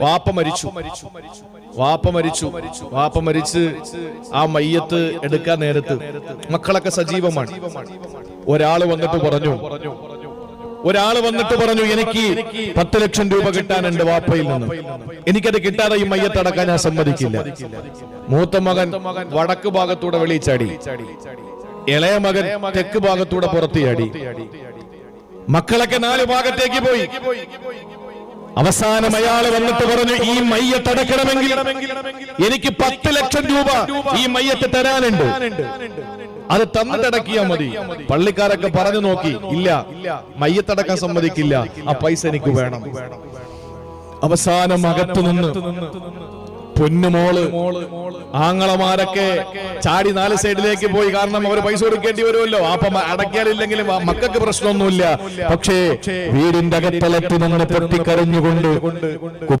വാപ്പ മരിച്ചു. വാപ്പ മരിച്ചു. വാപ്പ മരിച്ച് ആ മയ്യത്ത് എടുക്കാൻ നേരത്ത് മക്കളൊക്കെ സജീവമാണ്. ഒരാൾ വന്നിട്ട് പറഞ്ഞു ഒരാൾ വന്നിട്ട് പറഞ്ഞു എനിക്ക് പത്ത് ലക്ഷം രൂപ കിട്ടാനുണ്ട് വാപ്പയിൽ നിന്ന്. എനിക്കത് കിട്ടാതെ ഈ മയ്യത്തടക്കാൻ ഞാൻ സമ്മതിക്കില്ല. മൂത്ത മകൻ വടക്ക് ഭാഗത്തൂടെ വെളിച്ചാടി ഇളയ മകൻ തെക്ക് ഭാഗത്തൂടെ പുറത്തിയാടി മക്കളൊക്കെ നാല് ഭാഗത്തേക്ക് പോയി. അവസാനം അയാൾ വന്നിട്ട് പറഞ്ഞു ഈ മയ്യത്തടക്കണമെങ്കിൽ എനിക്ക് പത്ത് ലക്ഷം രൂപ ഈ മയ്യത്ത് തരാനുണ്ട്. അത് തന്നിട്ടടക്കിയാ മതി. പള്ളിക്കാരൊക്കെ പറഞ്ഞു നോക്കി ഇല്ല മയ്യത്തടക്കാൻ സമ്മതിക്കില്ല ആ പൈസ എനിക്ക് വേണം. അവസാനം അകത്തു നിന്ന് പൊന്നുമോൾ. ആങ്ങളമാരൊക്കെ ചാടി നാല് സൈഡിലേക്ക് പോയി കാരണം അവർ പൈസ കൊടുക്കേണ്ടി വരുമല്ലോ. അപ്പം അടക്കാനില്ലെങ്കിലും മക്കൾക്ക് പ്രശ്നമൊന്നുമില്ല. പക്ഷേ വീടിന്റെ അകത്തലത്തിൽ നിന്ന് പൊട്ടിക്കരഞ്ഞുകൊണ്ട്